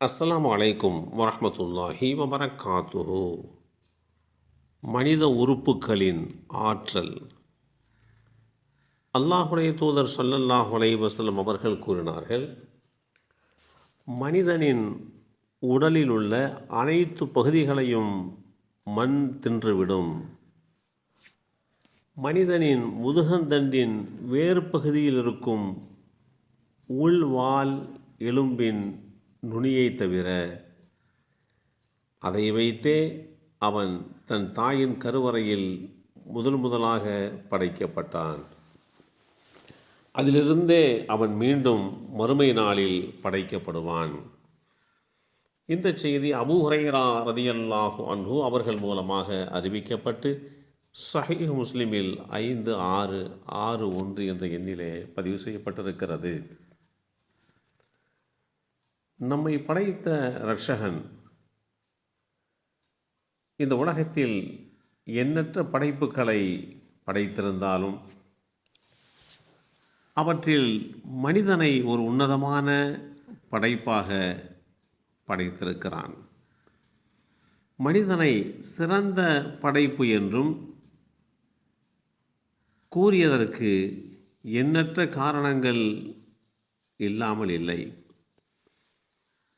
அஸ்லாம் அலைக்கும் வரமத்துல்லாஹி வபரகாத்துஹு. மனித உறுப்புகளின் ஆற்றல். அல்லாஹுடைய தூதர் ஸல்லல்லாஹு அலைஹி அவர்கள் கூறினார்கள் மனிதனின் உடலில் உள்ள அனைத்து பகுதிகளையும் மண் தின்றுவிடும். மனிதனின் முதுகந்தண்டின் வேறு பகுதியில் இருக்கும் உள்வால் எலும்பின் நுனியை தவிர அதை வைத்தே அவன் தன் தாயின் கருவறையில் முதல் முதலாக படைக்கப்பட்டான். அதிலிருந்தே அவன் மீண்டும் மறுமை நாளில் படைக்கப்படுவான். இந்த செய்தி அபூ ஹுரைரா ரதியல்லாஹு அன்ஹு அவர்கள் மூலமாக அறிவிக்கப்பட்டு சஹீஹ் முஸ்லிமில் ஐந்து ஆறு ஆறு ஒன்று என்ற எண்ணிலே பதிவு செய்யப்பட்டிருக்கிறது. நம்மை படைத்த ரட்சகன் இந்த உலகத்தில் எண்ணற்ற படைப்புகளை படைத்திருந்தாலும் அவற்றில் மனிதனை ஒரு உன்னதமான படைப்பாக படைத்திருக்கிறான். மனிதனை சிறந்த படைப்பு என்றும் கூறியதற்கு எண்ணற்ற காரணங்கள் இல்லாமல் இல்லை.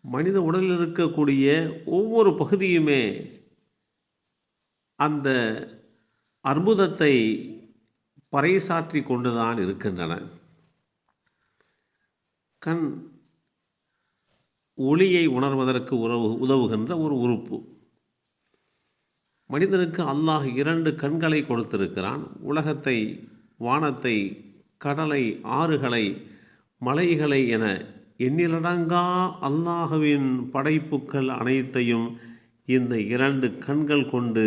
மனித உடலில் இருக்கக்கூடிய ஒவ்வொரு பகுதியுமே அந்த அற்புதத்தை பறைசாற்றி கொண்டுதான் இருக்கின்றன. கண் ஒளியை உணர்வதற்கு உறவு உதவுகின்ற ஒரு உறுப்பு. மனிதனுக்கு அல்லாஹ் இரண்டு கண்களை கொடுத்திருக்கிறான். உலகத்தை வானத்தை கடலை ஆறுகளை மலைகளை என எண்ணிலடங்கா அல்லாஹுவின் படைப்புக்கள் அனைத்தையும் இந்த இரண்டு கண்கள் கொண்டு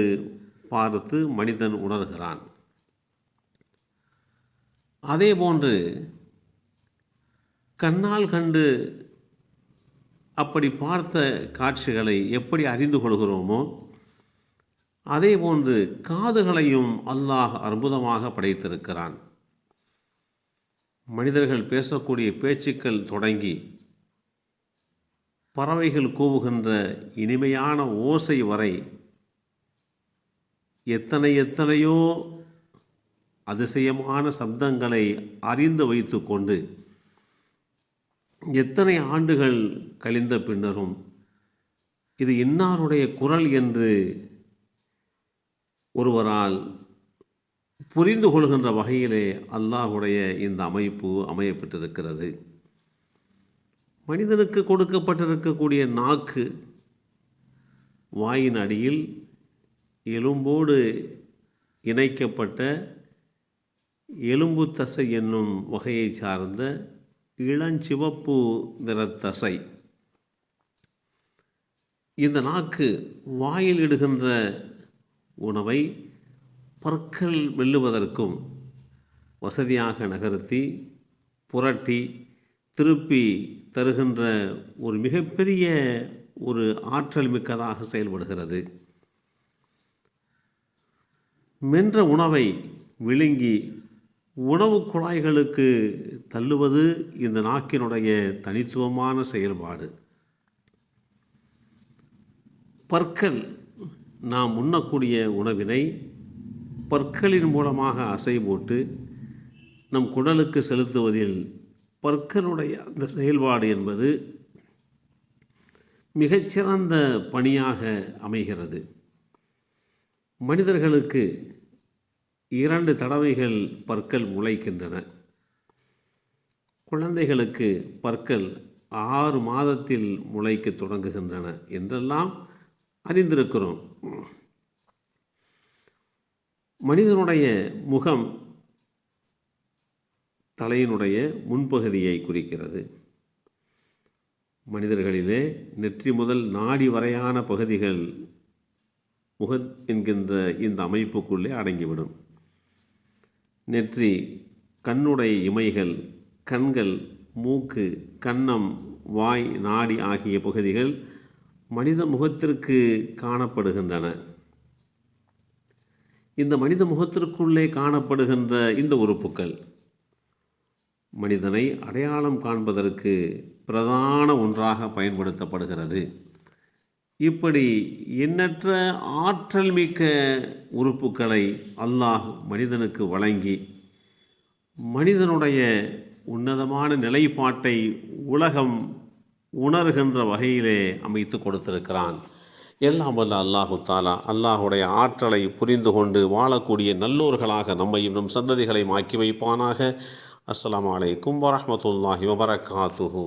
பார்த்து மனிதன் உணர்கிறான். அதேபோன்று கண்ணால் கண்டு அப்படி பார்த்த காட்சிகளை எப்படி அறிந்து கொள்கிறோமோ அதேபோன்று காதுகளையும் அல்லாஹ் அற்புதமாக படைத்திருக்கிறான். மனிதர்கள் பேசக்கூடிய பேச்சுக்கள் தொடங்கி பறவைகள் கூவுகின்ற இனிமையான ஓசை வரை எத்தனை எத்தனையோ அதிசயமான சப்தங்களை அறிந்து வைத்து கொண்டு எத்தனை ஆண்டுகள் கழிந்த பின்னரும் இது இன்னாருடைய குரல் என்று ஒருவரால் புரிந்து கொள்கின்ற வகையிலே அல்லாஹுடைய இந்த அமைப்பு அமையப்பட்டிருக்கிறது. மனிதனுக்கு கொடுக்கப்பட்டிருக்கக்கூடிய நாக்கு வாயின் அடியில் எலும்போடு இணைக்கப்பட்ட எலும்பு தசை என்னும் வகையை சார்ந்த இளஞ்சிவப்பு நிறத்தசை. இந்த நாக்கு வாயில் இடுகின்ற உணவை பற்கள் வெல்லுவதற்கும் வசதியாக நகர்த்தி புரட்டி திருப்பி தருகின்ற ஒரு மிகப்பெரிய ஒரு ஆற்றல் மிக்கதாக செயல்படுகிறது. மென்ற உணவை விழுங்கி உணவு குழாய்களுக்கு தள்ளுவது இந்த நாக்கினுடைய தனித்துவமான செயல்பாடு. பற்கள் நாம் உண்ணக்கூடிய உணவினை பற்களின் மூலமாக அசை போட்டு நம் குடலுக்கு செலுத்துவதில் பற்களுடைய அந்த செயல்பாடு என்பது மிகச்சிறந்த பணியாக அமைகிறது. மனிதர்களுக்கு இரண்டு தடவைகள் பற்கள் முளைக்கின்றன. குழந்தைகளுக்கு பற்கள் ஆறு மாதத்தில் முளைக்க தொடங்குகின்றன என்றெல்லாம் அறிந்திருக்கிறோம். மனிதனுடைய முகம் தலையினுடைய முன்பகுதியை குறிக்கிறது. மனிதர்களிலே நெற்றி முதல் நாடி வரையான பகுதிகள் முக என்கின்ற இந்த அமைப்புக்குள்ளே அடங்கிவிடும். நெற்றி கண்ணுடைய இமைகள் கண்கள் மூக்கு கன்னம் வாய் நாடி ஆகிய பகுதிகள் மனித முகத்திற்கு காணப்படுகின்றன. இந்த மனித முகத்திற்குள்ளே காணப்படுகின்ற இந்த உறுப்புக்கள் மனிதனை அடையாளம் காண்பதற்கு பிரதான ஒன்றாக பயன்படுத்தப்படுகிறது. இப்படி எண்ணற்ற ஆற்றல் மிக்க உறுப்புகளை அல்லாஹ் மனிதனுக்கு வழங்கி மனிதனுடைய உன்னதமான நிலைப்பாட்டை உலகம் உணர்கின்ற வகையிலே அமைத்து கொடுத்திருக்கிறான். எல்லாம் வல்ல அல்லாஹு தாலா அல்லாஹுடைய ஆற்றலை புரிந்து கொண்டு வாழக்கூடிய நல்லோர்களாக நம்மையும் நம் சந்ததிகளையும் ஆக்கி வைப்பானாக. அஸ்லாம் வலைக்கம் வரமத்துல்லாஹி வபரகாத்துஹூ.